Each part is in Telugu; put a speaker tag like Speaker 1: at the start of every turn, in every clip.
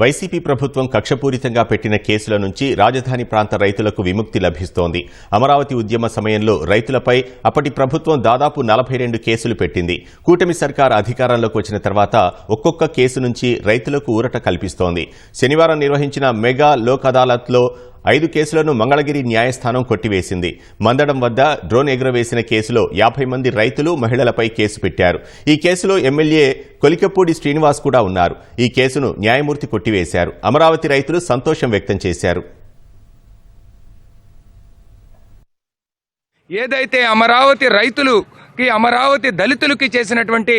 Speaker 1: వైసీపీ ప్రభుత్వం కక్షపూరితంగా పెట్టిన కేసుల నుంచి రాజధాని ప్రాంత రైతులకు విముక్తి లభిస్తోంది. అమరావతి ఉద్యమ సమయంలో రైతులపై అప్పటి ప్రభుత్వం దాదాపు నలభై రెండు కేసులు పెట్టింది. కూటమి సర్కార్ అధికారంలోకి వచ్చిన తర్వాత ఒక్కొక్క కేసు నుంచి రైతులకు ఊరట కల్పిస్తోంది. శనివారం నిర్వహించిన మెగా లోక్ అదాలత్లో ఐదు కేసులను మంగళగిరి న్యాయస్థానం కొట్టివేసింది. మందడం వద్ద డ్రోన్ ఎగురవేసిన కేసులో యాభై మంది రైతులు మహిళలపై కేసు పెట్టారు. ఈ కేసులో ఎమ్మెల్యే కొలికపూడి శ్రీనివాస్ కూడా ఉన్నారు. ఈ కేసును న్యాయమూర్తి కొట్టివేశారు. అమరావతి రైతులు సంతోషం వ్యక్తం చేశారు.
Speaker 2: ఏదైతే అమరావతి రైతులుకి అమరావతి దళితులకి చేసినటువంటి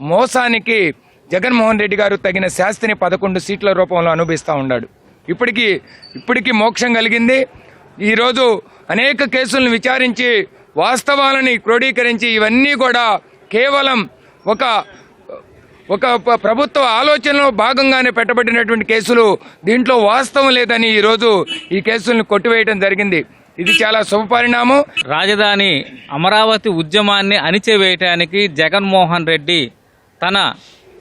Speaker 2: మోసానికి జగన్మోహన్ రెడ్డి గారు తగిన శాస్తిని పదకొండు సీట్ల రూపంలో అనుభవిస్తూ ఉన్నాడు. ఇప్పటికీ ఇప్పటికీ మోక్షం కలిగింది. ఈరోజు అనేక కేసులను విచారించి వాస్తవాలని క్రోడీకరించి ఇవన్నీ కూడా కేవలం ఒక ఒక ప్రభుత్వ ఆలోచనలో భాగంగానే పెట్టబడినటువంటి కేసులు దీంట్లో వాస్తవం లేదని ఈరోజు ఈ కేసులను కొట్టివేయడం జరిగింది. ఇది చాలా శుభపరిణామం
Speaker 3: రాజధాని అమరావతి ఉద్యమాన్ని అణిచివేయటానికి జగన్మోహన్ రెడ్డి తన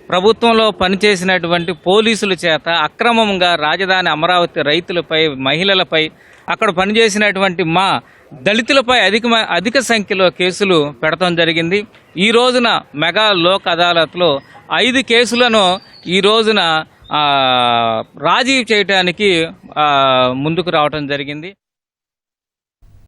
Speaker 3: ప్రభుత్వంలో పనిచేసినటువంటి పోలీసుల చేత అక్రమంగా రాజధాని అమరావతి రైతులపై మహిళలపై అక్కడ పనిచేసినటువంటి మా దళితులపై అధిక అధిక సంఖ్యలో కేసులు పెడటం జరిగింది. ఈ రోజున మెగా లోక్ అదాలత్లో ఐదు కేసులను ఈ రోజున రాజీ చేయటానికి ముందుకు రావటం జరిగింది.